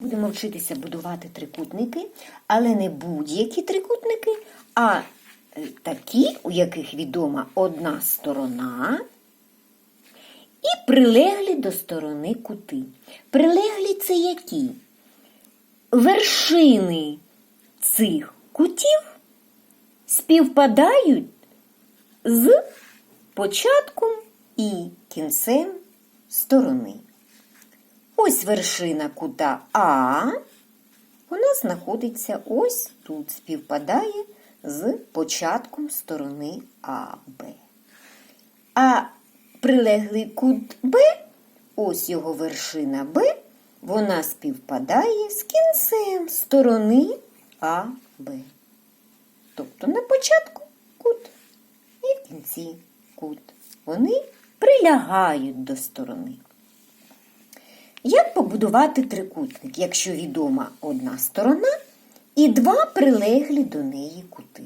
Будемо вчитися будувати трикутники, але не будь-які трикутники, а е, такі, у яких відома одна сторона і прилеглі до сторони кути. Прилеглі це які? Вершини цих кутів співпадають з початком і кінцем сторони. Ось вершина кута А, вона знаходиться ось тут, співпадає з початком сторони АБ. А прилеглий кут Б, ось його вершина Б, вона співпадає з кінцем сторони АБ. Тобто на початку кут і в кінці кут. Вони прилягають до сторони. Як побудувати трикутник, якщо відома одна сторона і два прилеглі до неї кути?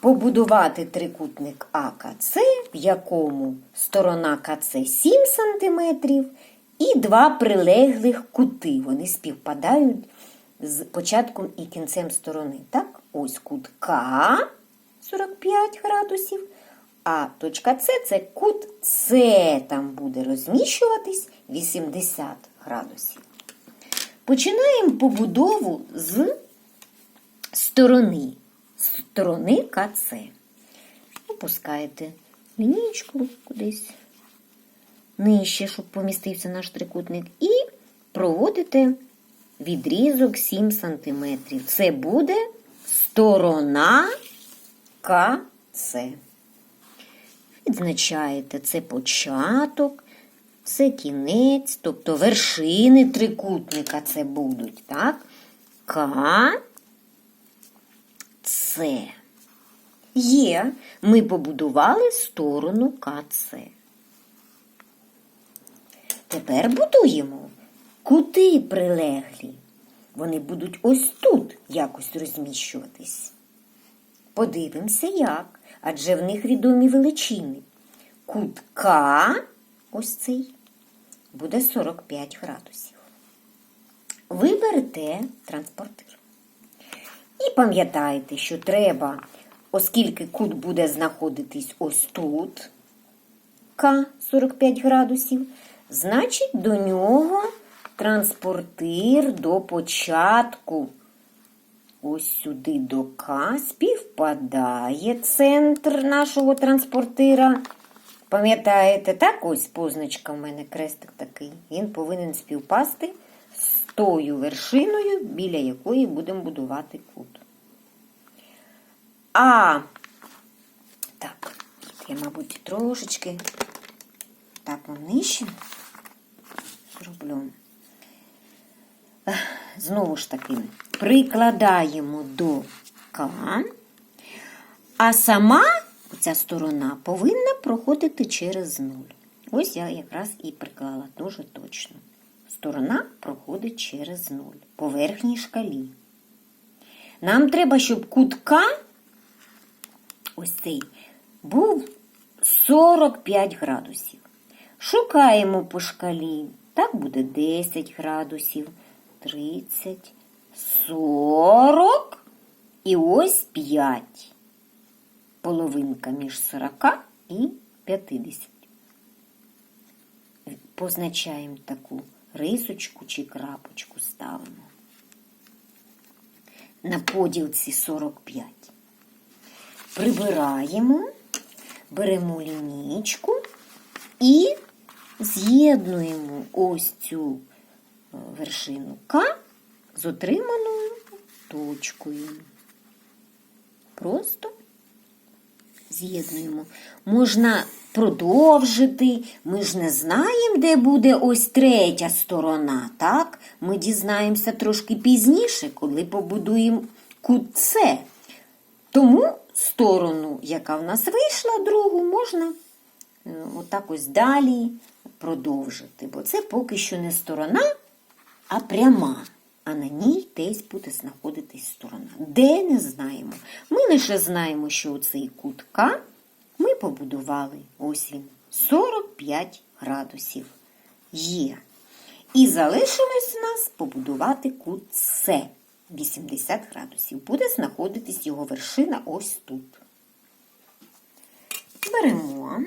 Побудувати трикутник АКЦ, в якому сторона КЦ 7 см і два прилеглих кути. Вони співпадають з початком і кінцем сторони. Так? Ось кут К 45 градусів. А точка С це кут С, там буде розміщуватись 80 градусів. Починаємо побудову з сторони, сторони КЦ. Опускаєте лінійку кудись нижче, щоб помістився наш трикутник, і проводите відрізок 7 см. Це буде сторона КЦ. Відзначаєте, це початок, це кінець, тобто вершини трикутника це будуть, так? К, С. Є, ми побудували сторону КЦ. Тепер будуємо кути прилеглі. Вони будуть ось тут якось розміщуватись. Подивимося, як, адже в них відомі величини. Кут К, ось цей, буде 45 градусів. Ви берете транспортир. І пам'ятайте, що треба, оскільки кут буде знаходитись ось тут, К 45 градусів, значить до нього транспортир до початку ось сюди до К співпадає центр нашого транспортира. Пам'ятаєте, так ось позначка в мене крестик такий. Він повинен співпасти з тою вершиною, біля якої будемо будувати кут. А, так, я, мабуть, трошечки так нижче зроблю. Знову ж таки, прикладаємо до К, а сама ця сторона повинна проходити через нуль. Ось я якраз і приклала дуже точно. Сторона проходить через нуль по верхній шкалі. Нам треба, щоб кут К, ось цей, був 45 градусів. Шукаємо по шкалі. Так буде 10 градусів, 30, 40 і ось 5. Половинка між 40 і 50. Позначаємо таку рисочку чи крапочку ставимо. На поділці 45. Прибираємо, беремо лінійку і з'єднуємо ось цю вершину К з отриманою точкою. Просто з'єднуємо. Можна продовжити. Ми ж не знаємо, де буде ось третя сторона. так? Ми дізнаємося трошки пізніше, коли побудуємо кут С. Тому сторону, яка в нас вийшла, другу, можна е, отак ось далі продовжити. Бо це поки що не сторона, а пряма. А на ній десь буде знаходитись сторона. Де не знаємо. Ми лише знаємо, що цей кут К ми побудували. Ось він 45 градусів є. І залишилось у нас побудувати кут С 80 градусів. Буде знаходитись його вершина ось тут. Беремо.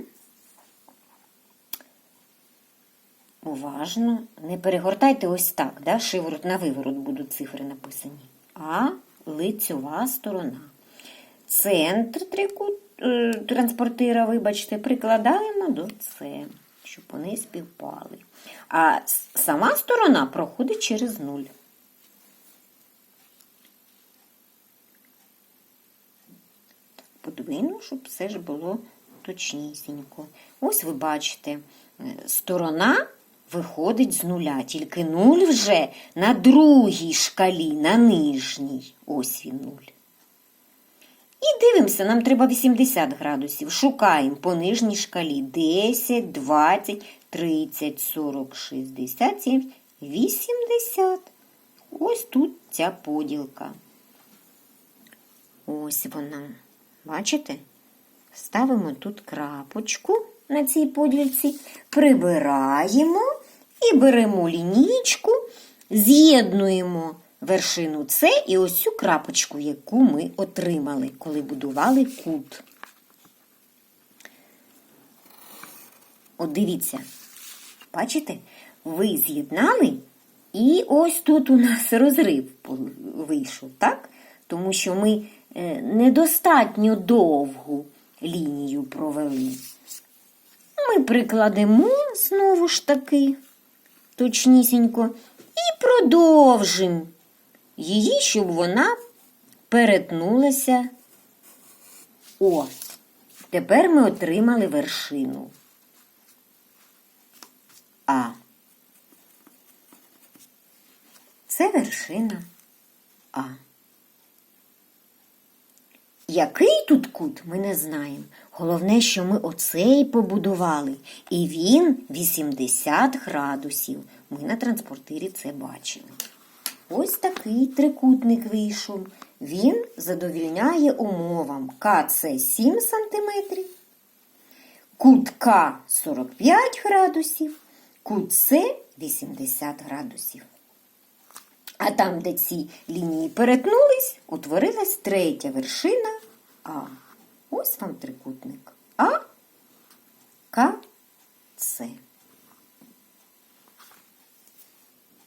Уважно. Не перегортайте ось так, да? шиворот на виворот будуть цифри написані. А лицьова сторона. Центр трикут, е, транспортира, вибачте, прикладаємо до С, щоб вони співпали. А сама сторона проходить через нуль. подвину, щоб все ж було точнісінько. Ось ви бачите, е, сторона виходить з нуля, тільки нуль вже на другій шкалі, на нижній. Ось він нуль. І дивимося, нам треба 80 градусів. Шукаємо по нижній шкалі 10, 20, 30, 40, 60, 70, 80. Ось тут ця поділка. Ось вона. Бачите? Ставимо тут крапочку на цій поділці, прибираємо і беремо лінійку, з'єднуємо вершину С і ось цю крапочку, яку ми отримали, коли будували кут. От дивіться, бачите, ви з'єднали, і ось тут у нас розрив вийшов, так? Тому що ми е, недостатньо довгу лінію провели. Ми прикладемо знову ж таки точнісінько і продовжимо її, щоб вона перетнулася. О, тепер ми отримали вершину. А. Це вершина А. Який тут кут, ми не знаємо. Головне, що ми оцей побудували, і він 80 градусів. Ми на транспортирі це бачили. Ось такий трикутник вийшов. Він задовільняє умовам КЦ 7 см, кут К 45 градусів, кут С 80 градусів. А там, де ці лінії перетнулись, утворилась третя вершина А. Ось вам трикутник А, К.